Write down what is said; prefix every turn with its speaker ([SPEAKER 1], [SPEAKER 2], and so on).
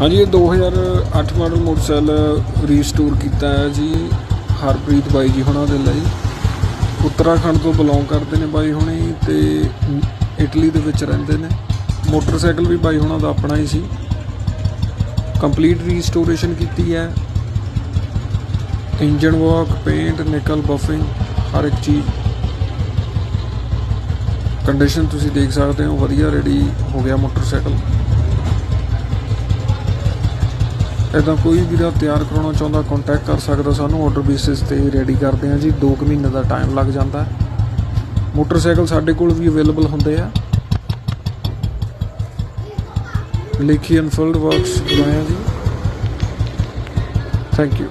[SPEAKER 1] ਹਾਂਜੀ, ਇਹ 2008 model motorcycle restore ਕੀਤਾ ਹੈ ਜੀ ਹਰਪ੍ਰੀਤ ਬਾਈ ਜੀ ਹੁਣਾਂ ਦੇ ਲਈ। ਉੱਤਰਾਖੰਡ ਤੋਂ ਬਿਲੋਂਗ ਕਰਦੇ ਨੇ ਬਾਈ ਹੁਣੀ ਤੇ ਇਟਲੀ ਦੇ ਵਿੱਚ ਰਹਿੰਦੇ ਨੇ। ਮੋਟਰਸਾਈਕਲ ਵੀ ਬਾਈ ਹੁਣਾਂ ਦਾ ਆਪਣਾ ਹੀ ਸੀ। ਕੰਪਲੀਟ ਰੀਸਟੋਰੇਸ਼ਨ ਕੀਤੀ ਹੈ। ਇੰਜਨ ਵਾਕ ਪੇਂਟ ਨਿਕਲ ਬਫਿੰਗ ਹਰ ਇੱਕ ਚੀਜ਼। ਕੰਡੀਸ਼ਨ ਤੁਸੀਂ ਦੇਖ ਸਕਦੇ ਹੋ, ਵਧੀਆ ਰੈਡੀ ਹੋ ਗਿਆ ਮੋਟਰਸਾਈਕਲ। ਇਦਾਂ ਕੋਈ ਵੀਰਾ ਤਿਆਰ ਕਰਾਉਣਾ ਚਾਹੁੰਦਾ ਕੰਟੈਕਟ ਕਰ ਸਕਦਾ ਸਾਨੂੰ ਆਰਡਰ ਬੇਸਿਸ ਤੇ ਰੈਡੀ ਕਰਦੇ ਹਾਂ ਜੀ। 2 ਕੁ ਮਹੀਨੇ ਦਾ ਟਾਈਮ ਲੱਗ ਜਾਂਦਾ। ਮੋਟਰਸਾਈਕਲ ਸਾਡੇ ਕੋਲ ਵੀ ਅਵੇਲੇਬਲ ਹੁੰਦੇ ਆ। ਲੇਖੀ ਅਨਫੋਲਡ ਵਰਕਸ ਬਣਾਇਆ ਜੀ। Thank you